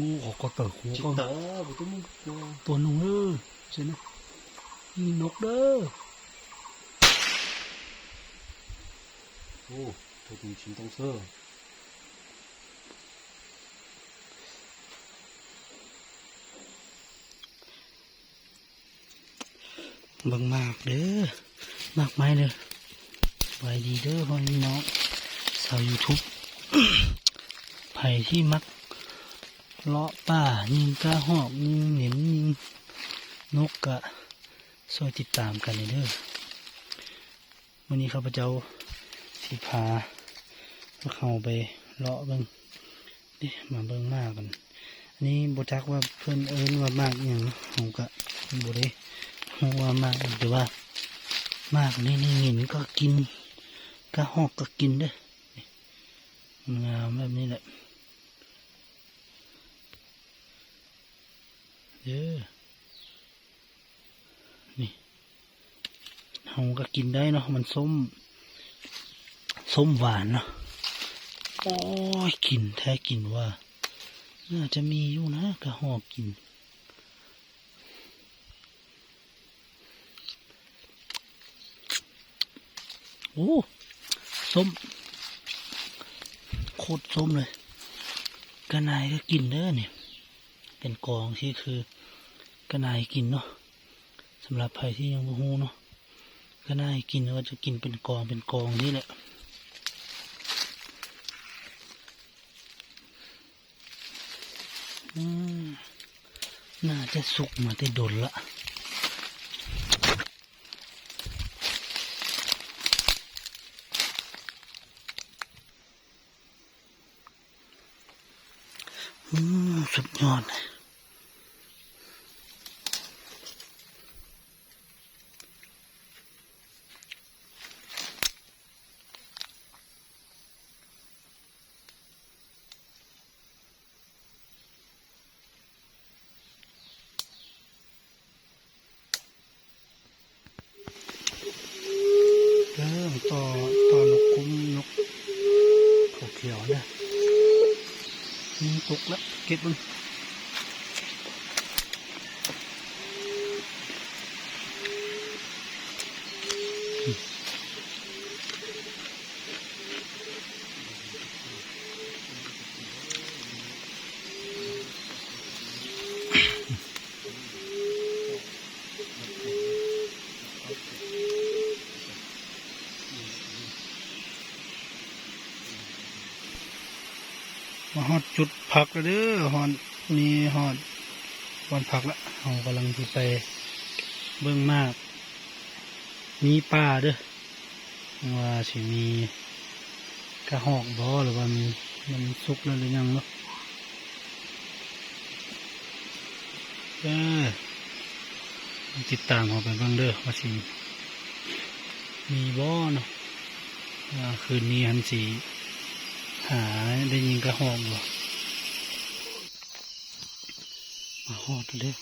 งูออกก็เติร์หัวจิก็ตาบุตรมึงตัวตัวหนุ่งเออใช่ไหมมีนกเด้อโอ้ถูกมีชิงต้องเสื้อเบิ่งมากเด้อมากไม้เด้อไว้ดีเด้อพ่อพี่น้องสาวยูทูบไผ่ที่มักเลาะป่ายิงกระหอกยิงเหน็นยิงนกกะซอยติดตามกันเลยเด้อวันนี้ข้าพเจ้าสิพาเข้าไปเลาะเบิ่งเดิมาเบิ่งมากกันอันนี้บจักว่าเพื่อนเอิ้นว่ามากอย่างเนาะผมก็บได้รู้ว่ามากแต่ว่ามากนี่นี่เห็นก็กินกระหอกก็กินเด้องามแบบนี้แหละ เด้อนี่เฮาก็กินได้เนาะมันส้ม ส้มหวานเนาะโอ้ยกลินแท้กลินว่า น่าจะมีอยู่นะกระหอกกินโอ้ส้มโคตรส้มเลยกระนายก็กินเด้อเนี่ย เป็นกองที่คือกระนายกินเนาะสำหรับใครที่ยังไม่ฮู้เนาะกระนายกินก็จะกินเป็นกองเป็นกองนี่แหละน่าจะสุกมาแต่ดนละสุดยอดเลยเริ่มต่อต่อนกคุ้มนกเขาเขียวเนี่ยมีตก แล้วเก็บมัน มาฮอดจุดพักแล้วเด้อฮอดนี่ฮอดวันพักละเรากำลังจะไปเบื้องมาก มีป่าเด้อว่าสิมีกระหอกบอหรือว่ามีมันสุกแล้วหรือยังเนาะเออติดตามเขาไปบ้างเด้อว่าสิมีบ่เนาะว่าคืนนี้หันสี หาได้ยินกระหอกบ่มาหอดเลยก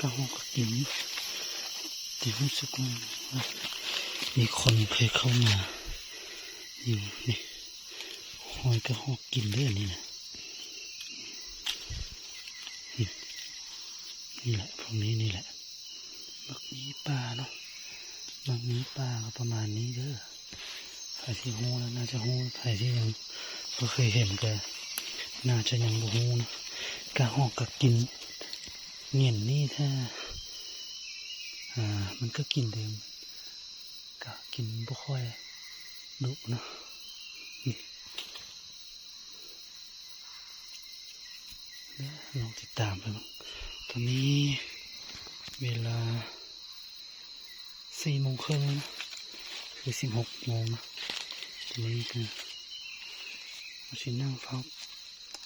กระหอกก็กินแต่รู้สึกว่ามีคนเคยเข้ามาอยู่นี่หอยกระหอกกินด้วยนี่นะนี่นี่แหละพวกนี้นี่แหละบักนี้ปลาเนาะบักนี้ปลาก็ประมาณนี้เด้อ ใครที่หูแล้วน่าจะหูใครที่ยังก็เคยเห็นแก็น่าจะยังบ่หูนะกะหอกกะกินเงียนนี่ถ้าอ่ามันก็กินเดิมกะกินบ่ค่อยดุเนาะนี่ลองติดตามไปบ้างตอนนี้เวลาสี่โมงครึ่งแล้วนะคือสิบหกโมงนะ ทีนี้ก็เราสินั่งเฝ้า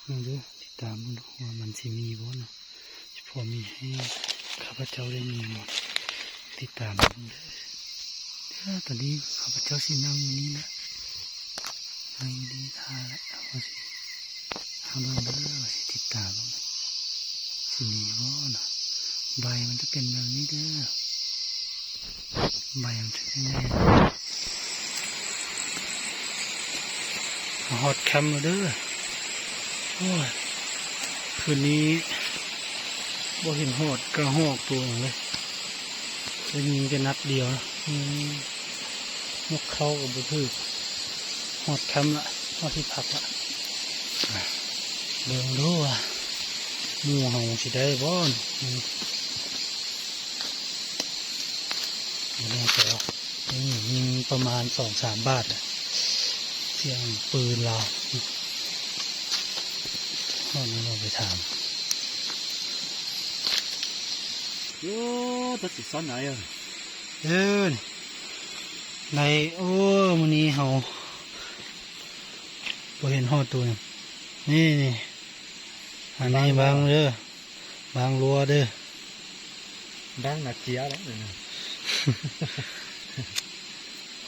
นั่งดูติดตามมันดูว่ามันสิมีบ่นะสิพอมีให้ข้าพเจ้าได้มีหมดติดตามมันเด้อเด้อตอนนี้ข้าพเจ้าสินั่งอยู่นี่นะนั่งนี้ท่าล้วว่าสิทำเบิ่งเด้อว่าสิติดตามมันสิมีบ่นะใบมันจะเป็นแบบนี้เด้อใบมันจะยังไง ฮอตแคมป์เด้อโอ้ยคืนนี้บ่เห็นหอดกระหอกตัวเลยจะยิงจะนัดเดียวนะมกเข้ากับบุทึกหอดแคมป์ละหอดที่พักละเบิ่งดูว่าหมู่เฮาสิได้บ่อนอืมบ่แน่ใจหรอกนี่ยิงประมาณสองสามบาทอะ เสียงปืนเราข้อนี้เราไปถามโอ้ตัดสิซ้อนไหนอะเดินในโอ้มันนี้เขาเราเห็นหอดตัวนี่นี่อันนี้บางเด้อบางรัวเด้อดังหนักเจียแล้วเนี่ย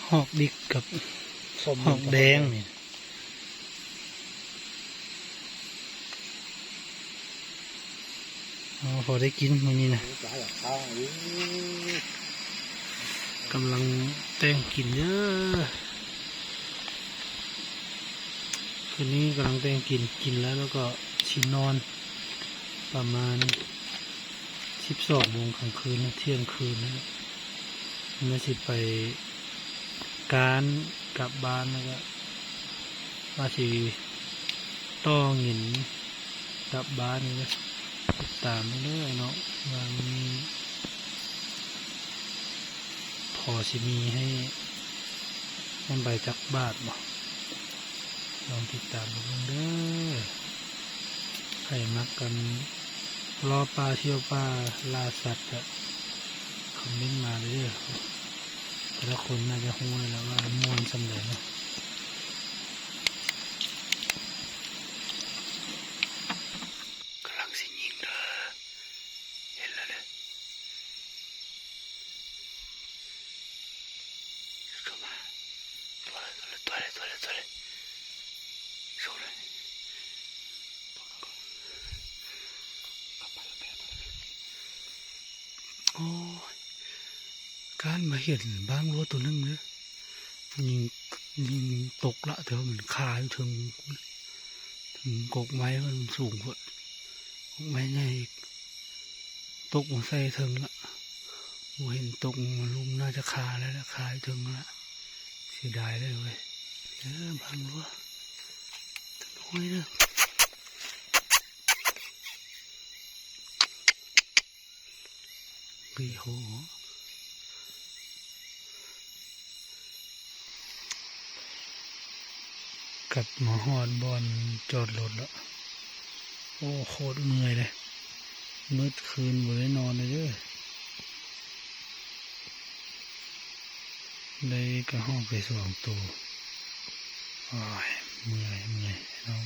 หอกดิกกับ ผมแดงนี่พอได้กินมันนี่นะกำลังแตงกินเยอะคืนนี้กำลังแตงกินกินแล้วแล้วก็ชินนอน ประมาณสิบสองโมงของคืนเที่ยงคืนนะเมื่อสิไปการ กลับบ้านแล้วก็ว่าสิต้อหินกลับบ้านนี่ก็ติดตามไปเรื่อยเนาะว่ามันพอสิมีให้มันใบจักบาทบ่ลองติดตามดูเด้อใครมักกันรอปลาเที่ยวปลาล่าสัตว์อะคอมเมนต์มาเด้อ แต่ละคนน่าจะหู้แล้วว่ามวนสำเร็จเนะกำลังสิยิงเด้อเห็นแล้วเด้อ เข้ามาตัวเลยตัวเลยตัวเลยตัวเลยสู้เลยโอ้ย การมาเห็นบางรั้วตัวนึงเนี่ยยิงยิงตกละเถอะมันคาอยู่ถึงถึงกกไม้มันสูงกว่ากกไม้ใหญ่ตกมาใส่ถึงละโอ้เห็นตกมาลุมน่าจะคาแล้วนะคาอยู่ถึงละเสียดายเลยเว้ยเออพังรั้วต้นห้อยเด้อปีโห กับมอหอดบอลจอดรถแล้ว โอ้โคตรเมื่อยเลยมืดคืนบ่ได้นอนเลยเด้อได้กระห้องไปสองตัวอ้ยเมื่อยเมื่อยน้อง